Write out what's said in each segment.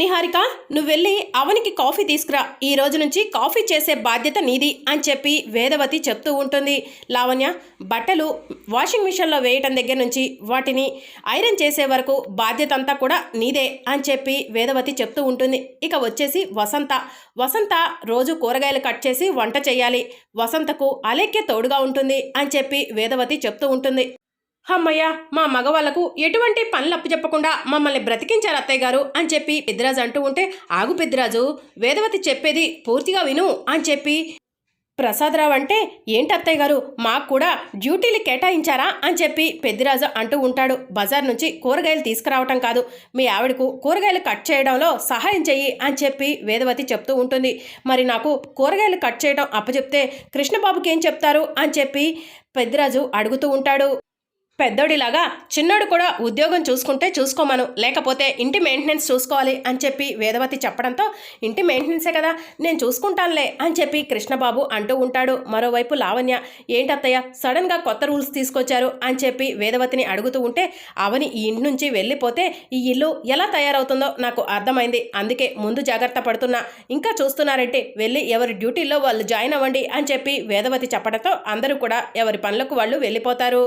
నిహారిక నువ్వు వెళ్ళి అవనికి కాఫీ తీసుకురా. ఈ రోజు నుంచి కాఫీ చేసే బాధ్యత నీది అని చెప్పి వేదవతి చెప్తూ ఉంటుంది. లావణ్య బట్టలు వాషింగ్ మిషన్లో వేయటం దగ్గర నుంచి వాటిని ఐరన్ చేసే వరకు బాధ్యత అంతా కూడా నీదే అని చెప్పి వేదవతి చెప్తూ ఉంటుంది. ఇక వచ్చేసి వసంత. వసంత రోజు కూరగాయలు కట్ చేసి వంట చేయాలి. వసంతకు అలేఖ్య తోడుగా ఉంటుంది అని చెప్పి వేదవతి చెప్తూ ఉంటుంది. అమ్మయ్య మా మగవాళ్ళకు ఎటువంటి పనులు అప్పచెప్పకుండా మమ్మల్ని బ్రతికించారు అత్తయ్య గారు అని చెప్పి పెద్దిరాజు అంటూ ఉంటే ఆగు పెద్దిరాజు వేదవతి చెప్పేది పూర్తిగా విను అని చెప్పి ప్రసాదరావు అంటే ఏంటి అత్తయ్య గారు మాకు కూడా డ్యూటీలు కేటాయించారా? అని చెప్పి పెద్దిరాజు అంటూ ఉంటాడు. బజార్ నుంచి కూరగాయలు తీసుకురావటం కాదు. మీ ఆవిడకు కూరగాయలు కట్ చేయడంలో సహాయం చెయ్యి అని చెప్పి వేదవతి చెప్తూ ఉంటుంది. మరి నాకు కూరగాయలు కట్ చేయడం అప్పచెప్తే కృష్ణబాబుకి ఏం చెప్తారు? అని చెప్పి పెద్దిరాజు అడుగుతూ ఉంటాడు. పెద్దోడిలాగా చిన్నోడు కూడా ఉద్యోగం చూసుకుంటే చూసుకోమను లేకపోతే ఇంటి మెయింటెనెన్స్ చూసుకోవాలి అని చెప్పి వేదవతి చెప్పడంతో ఇంటి మెయింటెనెన్సే కదా నేను చూసుకుంటానులే అని చెప్పి కృష్ణబాబు అంటూ ఉంటాడు. మరోవైపు లావణ్య ఏంటత్తయ్య సడన్గా కొత్త రూల్స్ తీసుకొచ్చారు అని చెప్పి వేదవతిని అడుగుతూ ఉంటే అవని ఈ ఇంటి నుంచి వెళ్ళిపోతే ఈ ఇల్లు ఎలా తయారవుతుందో నాకు అర్థమైంది. అందుకే ముందు జాగ్రత్త పడుతున్నా. ఇంకా చూస్తున్నారంటే వెళ్ళి ఎవరి డ్యూటీల్లో వాళ్ళు జాయిన్ అవ్వండి అని చెప్పి వేదవతి చెప్పడంతో అందరూ కూడా ఎవరి పనులకు వాళ్ళు వెళ్ళిపోతారు.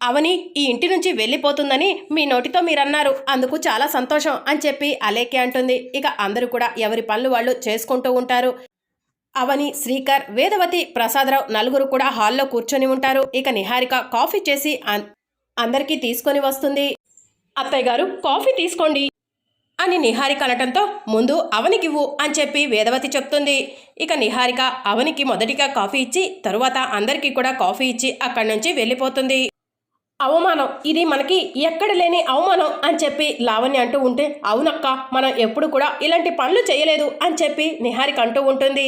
అవని ఈ ఇంటి నుంచి వెళ్ళిపోతుందని మీ నోటితో మీరన్నారు. అందుకు చాలా సంతోషం అని చెప్పి అలేకే అంటుంది. ఇక అందరూ కూడా ఎవరి పనులు వాళ్ళు చేసుకుంటూ ఉంటారు. అవని శ్రీకర్ వేదవతి ప్రసాదరావు నలుగురు కూడా హాల్లో కూర్చొని ఉంటారు. ఇక నిహారిక కాఫీ చేసి అందరికీ తీసుకొని వస్తుంది. అత్తయ్య గారు కాఫీ తీసుకోండి అని నిహారిక అనటంతో ముందు అవనికివ్వు అని చెప్పి వేదవతి చెప్తుంది. ఇక నిహారిక అవనికి మొదటిగా కాఫీ ఇచ్చి తరువాత అందరికీ కూడా కాఫీ ఇచ్చి అక్కడి నుంచి వెళ్ళిపోతుంది. అవమానం. ఇది మనకి ఎక్కడ లేని అవమానం అని చెప్పి లావణ్య అంటూ ఉంటే అవునక్క మనం ఎప్పుడు కూడా ఇలాంటి పనులు చేయలేదు అని చెప్పి నిహారిక అంటూ ఉంటుంది.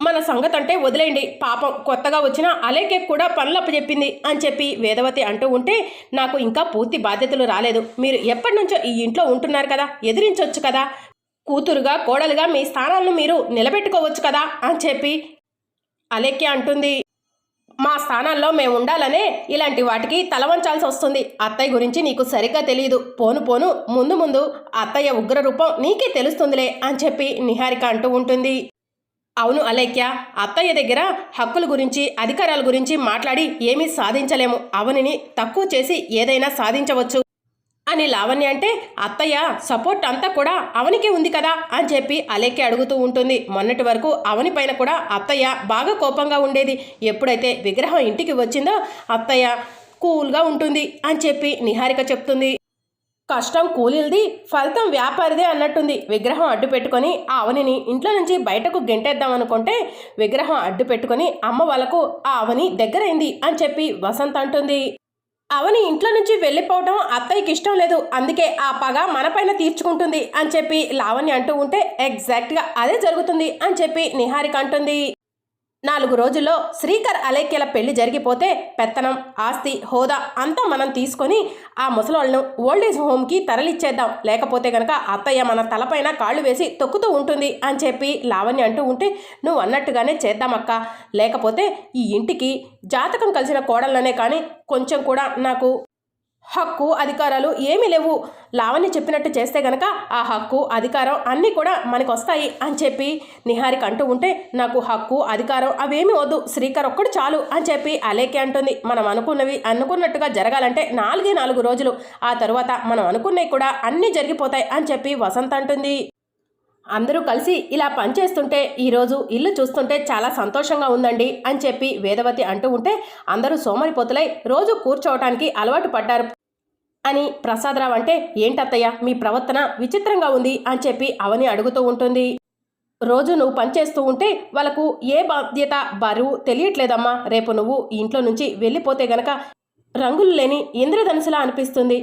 మన సంగతి అంటే వదిలేయండి. పాపం కొత్తగా వచ్చిన అలేకే కూడా పనులు అప్పచెప్పింది అని చెప్పి వేదవతి అంటూ ఉంటే నాకు ఇంకా పూర్తి బాధ్యతలు రాలేదు. మీరు ఎప్పటి నుంచో ఈ ఇంట్లో ఉంటున్నారు కదా ఎదిరించవచ్చు కదా. కూతురుగా కోడలుగా మీ స్థానాలను మీరు నిలబెట్టుకోవచ్చు కదా అని చెప్పి అలేఖ్య అంటుంది. మా స్థానాల్లో మేము ఉండాలనే ఇలాంటి వాటికి తలవంచాల్సి వస్తుంది. అత్తయ్య గురించి నీకు సరిగ్గా తెలియదు పోను పోను. ముందు ముందు అత్తయ్య ఉగ్ర రూపం నీకే తెలుస్తుందిలే అని చెప్పి నిహారిక అంటూ ఉంటుంది. అవును అలేఖ్య అత్తయ్య దగ్గర హక్కుల గురించి అధికారాల గురించి మాట్లాడి ఏమీ సాధించలేము. అవనిని తక్కువ చేసి ఏదైనా సాధించవచ్చు. అని లావణ్య అంటే అత్తయ్య సపోర్ట్ అంతా కూడా అవనికే ఉంది కదా అని చెప్పి అలెక్కి అడుగుతూ ఉంటుంది. మొన్నటి వరకు అవని పైన కూడా అత్తయ్య బాగా కోపంగా ఉండేది. ఎప్పుడైతే విగ్రహం ఇంటికి వచ్చిందో అత్తయ్య కూల్గా ఉంటుంది అని చెప్పి నిహారిక చెప్తుంది. కష్టం కూలీలది ఫలితం వ్యాపారిదే అన్నట్టుంది. విగ్రహం అడ్డు పెట్టుకొని ఆ అవనిని ఇంట్లో నుంచి బయటకు గెంటేద్దాం అనుకుంటే విగ్రహం అడ్డు పెట్టుకొని అమ్మ వాళ్ళకు ఆ అవని దగ్గరైంది అని చెప్పి వసంత్ అంటుంది. అవని ఇంట్లో నుంచి వెళ్ళిపోవడం అత్తయ్యకి ఇష్టం లేదు. అందుకే ఆ పగ మనపైన తీర్చుకుంటుంది అని చెప్పి లావణ్య అంటూ ఉంటే ఎగ్జాక్ట్గా అదే జరుగుతుంది అని చెప్పి నిహారిక అంటుంది. నాలుగు రోజుల్లో శ్రీకర్ అలేఖ్యల పెళ్ళి జరిగిపోతే పెత్తనం ఆస్తి హోదా అంతా మనం తీసుకొని ఆ ముసలోళ్ళను ఓల్డేజ్ హోమ్కి తరలిచ్చేద్దాం. లేకపోతే గనక అత్తయ్య మన తలపైన కాళ్ళు వేసి తొక్కుతూ ఉంటుంది అని చెప్పి లావణ్య అంటూ ఉంటే నువ్వు అన్నట్టుగానే చేద్దామక్క. లేకపోతే ఈ ఇంటికి జాతకం కలిసిన కోడళ్ళనే కానీ కొంచెం కూడా నాకు హక్కు అధికారాలు ఏమీ లేవు. లావణ్య చెప్పినట్టు చేస్తే గనక ఆ హక్కు అధికారం అన్నీ కూడా మనకు వస్తాయి అని చెప్పి నిహారిక అంటూ ఉంటే నాకు హక్కు అధికారం అవేమీ వద్దు శ్రీకర్ ఒక్కడు చాలు అని చెప్పి అలేకే అంటుంది. మనం అనుకున్నవి అనుకున్నట్టుగా జరగాలంటే నాలుగే నాలుగు రోజులు. ఆ తరువాత మనం అనుకున్నవి కూడా అన్నీ జరిగిపోతాయి అని చెప్పి వసంత్ అంటుంది. అందరూ కలిసి ఇలా పనిచేస్తుంటే ఈరోజు ఇల్లు చూస్తుంటే చాలా సంతోషంగా ఉందండి అని చెప్పి వేదవతి అంటూ ఉంటే అందరూ సోమరిపోతులై రోజు కూర్చోవటానికి అలవాటు పడ్డారు. అని ప్రసాదరావు అంటే ఏంటత్తయ్య మీ ప్రవర్తన విచిత్రంగా ఉంది అని చెప్పి అవని అడుగుతూ ఉంటుంది. రోజు నువ్వు పనిచేస్తూ ఉంటే వాళ్ళకు ఏ బాధ్యత బరువు తెలియట్లేదమ్మా. రేపు నువ్వు ఇంట్లో నుంచి వెళ్ళిపోతే గనక రంగులు లేని ఇంద్రధనుసులా అనిపిస్తుంది.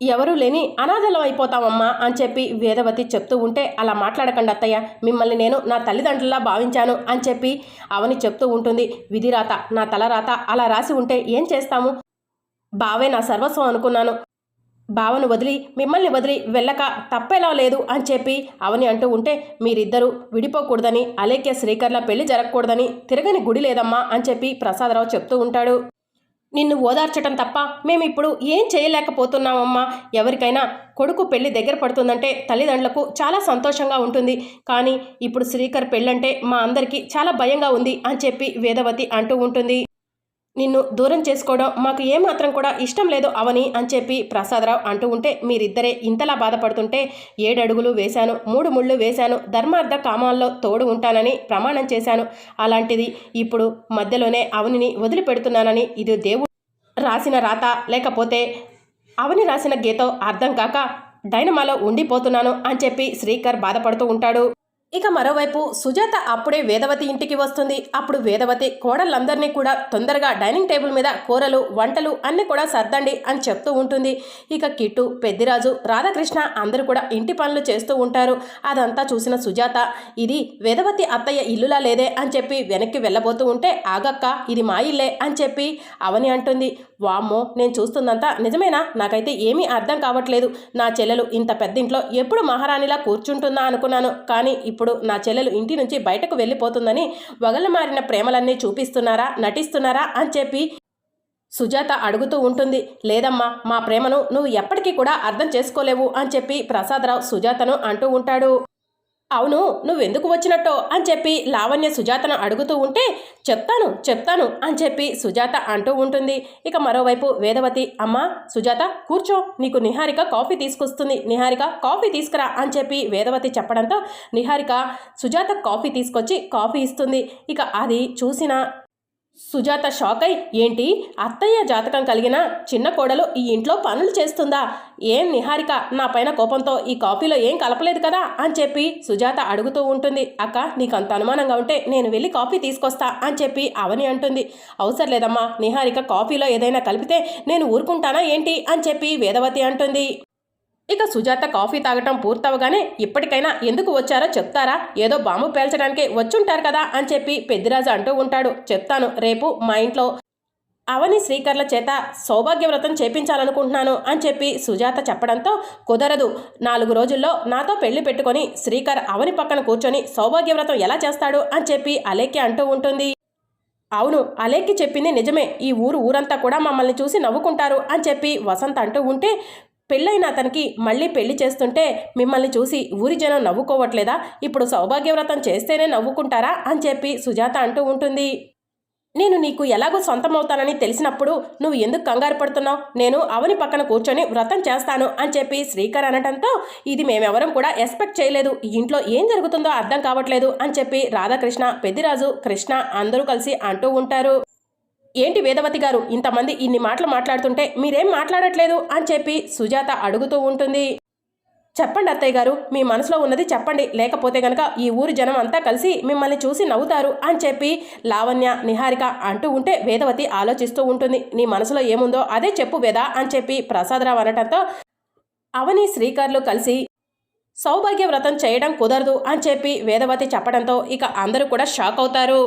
ఎవరూ లేని అనాథలం అయిపోతామమ్మా అని చెప్పి వేదవతి చెప్తూ ఉంటే అలా మాట్లాడకండి అత్తయ్య. మిమ్మల్ని నేను నా తల్లిదండ్రులా భావించాను అని చెప్పి అవని చెప్తూ ఉంటుంది. విధిరాత నా తలరాత అలా రాసి ఉంటే ఏం చేస్తాము? బావే నా సర్వస్వం అనుకున్నాను. బావను వదిలి మిమ్మల్ని వదిలి వెళ్ళక తప్పేలా లేదు అని చెప్పి అవని అంటూ ఉంటే మీరిద్దరూ విడిపోకూడదని అలేఖ్య శ్రీకర్ల పెళ్ళి జరగకూడదని తిరగని గుడి లేదమ్మా అని చెప్పి ప్రసాదరావు చెప్తూ ఉంటాడు. నిన్ను ఓదార్చటం తప్ప మేము ఇప్పుడు ఏం చేయలేకపోతున్నామమ్మా. ఎవరికైనా కొడుకు పెళ్ళి దగ్గర పడుతుందంటే తల్లిదండ్రులకు చాలా సంతోషంగా ఉంటుంది. కానీ ఇప్పుడు శ్రీకర్ పెళ్ళంటే మా అందరికీ చాలా భయంగా ఉంది అని చెప్పి వేదవతి అంటూ ఉంటుంది. నిన్ను దూరం చేసుకోవడం మాకు ఏమాత్రం కూడా ఇష్టం లేదు అవని అని చెప్పి ప్రసాదరావు అంటూ ఉంటే మీరిద్దరే ఇంతలా బాధపడుతుంటే ఏడు అడుగులు వేశాను మూడు ముళ్ళు వేశాను ధర్మార్థ కామాల్లో తోడు ఉంటానని ప్రమాణం చేశాను. అలాంటిది ఇప్పుడు మధ్యలోనే అవనిని వదిలిపెడుతున్నానని ఇది దేవుడు రాసిన రాత. లేకపోతే అవని రాసిన గీతో అర్థం కాక డైనమాలో ఉండిపోతున్నాను అని చెప్పి శ్రీకర్ బాధపడుతూ ఉంటాడు. ఇక మరోవైపు సుజాత అప్పుడే వేదవతి ఇంటికి వస్తుంది. అప్పుడు వేదవతి కోడళ్ళందరినీ కూడా తొందరగా డైనింగ్ టేబుల్ మీద కూరలు వంటలు అన్నీ కూడా సర్దండి అని చెప్తూ ఉంటుంది. ఇక కిట్టు పెద్దిరాజు రాధాకృష్ణ అందరూ కూడా ఇంటి పనులు చేస్తూ ఉంటారు. అదంతా చూసిన సుజాత ఇది వేదవతి అత్తయ్య ఇల్లులా లేదే అని చెప్పి వెనక్కి వెళ్ళబోతూ ఉంటే ఆగక్క ఇది మా ఇల్లే అని చెప్పి అవని అంటుంది. వామ్మో నేను చూస్తుందంతా నిజమేనా? నాకైతే ఏమీ అర్థం కావట్లేదు. నా చెల్లెలు ఇంత పెద్ద ఇంట్లో ఎప్పుడు మహారాణిలా కూర్చుంటుందా అనుకున్నాను. కానీ ఇప్పుడు నా చెల్లెలు ఇంటి నుంచి బయటకు వెళ్ళిపోతుందని వగలమారిన ప్రేమలన్నీ చూపిస్తున్నారా నటిస్తున్నారా అని చెప్పి సుజాత అడుగుతూ ఉంటుంది. లేదమ్మా మా ప్రేమను నువ్వు ఎప్పటికీ కూడా అర్థం చేసుకోలేవు అని చెప్పి ప్రసాదరావు సుజాతను అంటూ ఉంటాడు. అవును నువ్వెందుకు వచ్చినట్టో అని చెప్పి లావణ్య సుజాతను అడుగుతూ ఉంటే చెప్తాను చెప్తాను అని చెప్పి సుజాత అంటూ ఉంటుంది. ఇక మరోవైపు వేదవతి అమ్మా సుజాత కూర్చో నీకు నిహారిక కాఫీ తీసుకొస్తుంది. నిహారిక కాఫీ తీసుకురా అని చెప్పి వేదవతి చెప్పడంతో నిహారిక సుజాత కాఫీ తీసుకొచ్చి కాఫీ ఇస్తుంది. ఇక అది చూసిన సుజాత షాక్ అయి ఏంటి? అత్తయ్య జాతకం కలిగిన చిన్న కోడలు ఈ ఇంట్లో పనులు చేస్తుందా? ఏం నిహారిక? నా పైన కోపంతో ఈ కాఫీలో ఏం కలపలేదు కదా? అని చెప్పి సుజాత అడుగుతూ ఉంటుంది. అక్క నీకు అంత అనుమానంగా ఉంటే నేను వెళ్ళి కాఫీ తీసుకొస్తా అని చెప్పి అవని అంటుంది. అవసరం లేదమ్మా నిహారిక కాఫీలో ఏదైనా కలిపితే నేను ఊరుకుంటానా ఏంటి? అని చెప్పి వేదవతి అంటుంది. ఇక సుజాత కాఫీ తాగటం పూర్తవగానే ఇప్పటికైనా ఎందుకు వచ్చారో చెప్తారా? ఏదో బాంబు పేల్చడానికి వచ్చుంటారు కదా అని చెప్పి పెద్దిరాజు అంటూ ఉంటాడు. చెప్తాను రేపు మా ఇంట్లో అవని శ్రీకర్ల చేత సౌభాగ్యవ్రతం చేపించాలనుకుంటున్నాను అని చెప్పి సుజాత చెప్పడంతో కుదరదు. నాలుగు రోజుల్లో నాతో పెళ్ళి పెట్టుకొని శ్రీకర్ అవని పక్కన కూర్చొని సౌభాగ్యవ్రతం ఎలా చేస్తాడు అని చెప్పి అలేఖ్య అంటూ ఉంటుంది. అవును అలేక్కి చెప్పింది నిజమే. ఈ ఊరు ఊరంతా కూడా మమ్మల్ని చూసి నవ్వుకుంటారు అని చెప్పి వసంత్ అంటూ ఉంటే పెళ్ళైన అతనికి మళ్ళీ పెళ్ళి చేస్తుంటే మిమ్మల్ని చూసి ఊరి జనం నవ్వుకోవట్లేదా? ఇప్పుడు సౌభాగ్యవ్రతం చేస్తేనే నవ్వుకుంటారా? అని చెప్పి సుజాత అంటూ ఉంటుంది. నేను నీకు ఎలాగో సొంతమవుతానని తెలిసినప్పుడు నువ్వు ఎందుకు కంగారు పడుతున్నావు? నేను అవని పక్కన కూర్చొని వ్రతం చేస్తాను అని చెప్పి శ్రీకర్ అనటంతో ఇది మేమెవరం కూడా ఎక్స్పెక్ట్ చేయలేదు. ఇంట్లో ఏం జరుగుతుందో అర్థం కావట్లేదు అని చెప్పి రాధాకృష్ణ పెద్దిరాజు కృష్ణ అందరూ కలిసి అంటూ ఉంటారు. ఏంటి వేదవతి గారు ఇంతమంది ఇన్ని మాటలు మాట్లాడుతుంటే మీరేం మాట్లాడట్లేదు అని చెప్పి సుజాత అడుగుతూ ఉంటుంది. చెప్పండి అత్తయ్య గారు మీ మనసులో ఉన్నది చెప్పండి లేకపోతే గనక ఈ ఊరి జనం అంతా కలిసి మిమ్మల్ని చూసి నవ్వుతారు అని చెప్పి లావణ్య నిహారిక అంటూ ఉంటే వేదవతి ఆలోచిస్తూ ఉంటుంది. నీ మనసులో ఏముందో అదే చెప్పు వేద అని చెప్పి ప్రసాదరావు అనటంతో అవని శ్రీకర్లు కలిసి సౌభాగ్య వ్రతం చేయడం కుదరదు అని చెప్పి వేదవతి చెప్పడంతో ఇక అందరూ కూడా షాక్ అవుతారు.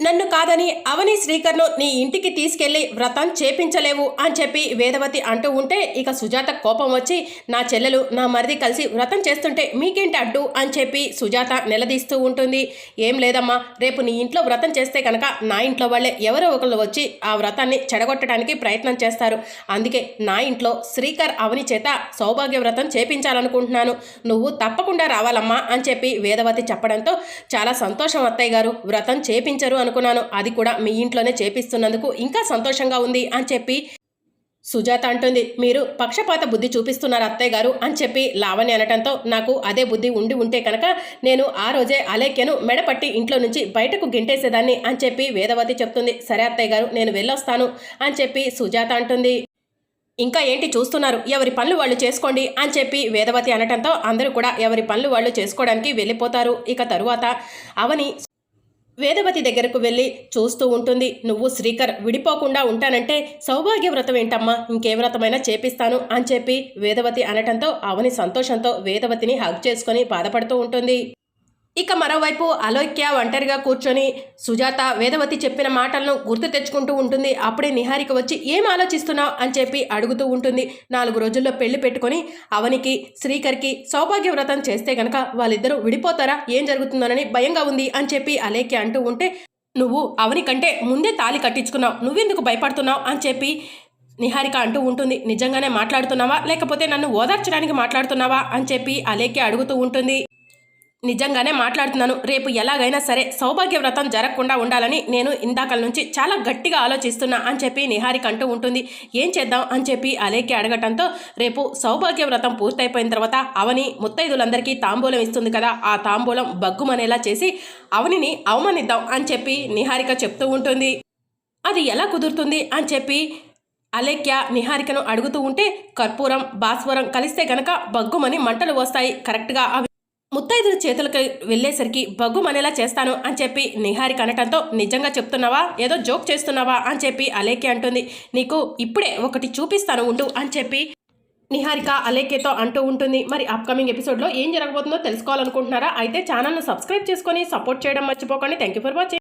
నన్ను కాదని అవని శ్రీకర్ను నీ ఇంటికి తీసుకెళ్ళి వ్రతం చేపించలేవు అని చెప్పి వేదవతి అంటూ ఉంటే ఇక సుజాత కోపం వచ్చి నా చెల్లెలు నా మరిది కలిసి వ్రతం చేస్తుంటే మీకేంటి అడ్డు అని చెప్పి సుజాత నిలదీస్తూ ఉంటుంది. ఏం లేదమ్మా రేపు నీ ఇంట్లో వ్రతం చేస్తే కనుక నా ఇంట్లో వాళ్ళే ఎవరో ఒకళ్ళు వచ్చి ఆ వ్రతాన్ని చెడగొట్టడానికి ప్రయత్నం చేస్తారు. అందుకే నా ఇంట్లో శ్రీకర్ అవని చేత సౌభాగ్య వ్రతం చేపించాలనుకుంటున్నాను. నువ్వు తప్పకుండా రావాలమ్మా అని చెప్పి వేదవతి చెప్పడంతో చాలా సంతోషం అత్తయ్య గారు వ్రతం చేపించరు అనుకున్నాను. అది కూడా మీ ఇంట్లోనే చేపిస్తున్నందుకు ఇంకా సంతోషంగా ఉంది అని చెప్పి సుజాత అంటుంది. మీరు పక్షపాత బుద్ధి చూపిస్తున్నారు అత్తయ్య గారు అని చెప్పి లావణ్య అనటంతో నాకు అదే బుద్ధి ఉండి ఉంటే కనుక నేను ఆ రోజే అలేఖ్యను మెడపట్టి ఇంట్లో నుంచి బయటకు గింటేసేదాన్ని అని చెప్పి వేదవతి చెప్తుంది. సరే అత్తయ్య గారు నేను వెళ్ళొస్తాను అని చెప్పి సుజాత అంటుంది. ఇంకా ఏంటి చూస్తున్నారు? ఎవరి పనులు వాళ్ళు చేసుకోండి అని చెప్పి వేదవతి అనటంతో అందరూ కూడా ఎవరి పనులు వాళ్ళు చేసుకోవడానికి వెళ్ళిపోతారు. ఇక తరువాత అవని వేదవతి దగ్గరకు వెళ్ళి చూస్తూ ఉంటుంది. నువ్వు శ్రీకర్ విడిపోకుండా ఉంటానంటే సౌభాగ్య వ్రతం ఏంటమ్మా? ఇంకే వ్రతమైనా చేపిస్తాను అని చెప్పి వేదవతి అనటంతో అవని సంతోషంతో వేదవతిని హగ్ చేసుకొని బాధపడుతూ ఉంటుంది. ఇక మరోవైపు అలోక్య ఒంటరిగా కూర్చొని సుజాత వేదవతి చెప్పిన మాటలను గుర్తు తెచ్చుకుంటూ ఉంటుంది. అప్పుడే నిహారిక వచ్చి ఏం ఆలోచిస్తున్నావు? అని చెప్పి అడుగుతూ ఉంటుంది. నాలుగు రోజుల్లో పెళ్ళి పెట్టుకొని అవనికి శ్రీకర్కి సౌభాగ్యవ్రతం చేస్తే గనక వాళ్ళిద్దరూ విడిపోతారా? ఏం జరుగుతుందోనని భయంగా ఉంది అని చెప్పి అలేఖ్య అంటూ ఉంటే నువ్వు అవని కంటే ముందే తాలి కట్టించుకున్నావు. నువ్వెందుకు భయపడుతున్నావు? అని చెప్పి నిహారిక అంటూ ఉంటుంది. నిజంగానే మాట్లాడుతున్నావా? లేకపోతే నన్ను ఓదార్చడానికి మాట్లాడుతున్నావా? అని చెప్పి అలేఖ్య అడుగుతూ ఉంటుంది. నిజంగానే మాట్లాడుతున్నాను. రేపు ఎలాగైనా సరే సౌభాగ్య వ్రతం జరగకుండా ఉండాలని నేను ఇందాకల నుంచి చాలా గట్టిగా ఆలోచిస్తున్నా అని చెప్పి నిహారిక అంటూ ఉంటుంది. ఏం చేద్దాం అని చెప్పి అలేఖ్య అడగటంతో రేపు సౌభాగ్య వ్రతం పూర్తయిపోయిన తర్వాత అవని ముత్తైదులందరికీ తాంబూలం ఇస్తుంది కదా ఆ తాంబూలం బగ్గుమనేలా చేసి అవనిని అవమానిద్దాం అని చెప్పి నిహారిక చెప్తూ ఉంటుంది. అది ఎలా కుదురుతుంది అని చెప్పి అలేఖ్య నిహారికను అడుగుతూ ఉంటే కర్పూరం భాస్వరం కలిస్తే గనక బగ్గుమని మంటలు వస్తాయి. కరెక్ట్గా అవి ముత్తైదుల చేతులకి వెళ్ళేసరికి బగ్గుమనేలా చేస్తాను అని చెప్పి నిహారిక అనటంతో నిజంగా చెప్తున్నావా? ఏదో జోక్ చేస్తున్నావా? అని చెప్పి అలేఖ్య అంటుంది. నీకు ఇప్పుడే ఒకటి చూపిస్తాను ఉండు అని చెప్పి నిహారిక అలేఖ్యతో అంటూ ఉంటుంది. మరి అప్కమింగ్ ఎపిసోడ్లో ఏం జరగబోతుందో తెలుసుకోవాలనుకుంటున్నారా? అయితే ఛానల్ను సబ్స్క్రైబ్ చేసుకొని సపోర్ట్ చేయడం మర్చిపోకండి. Thank you for watching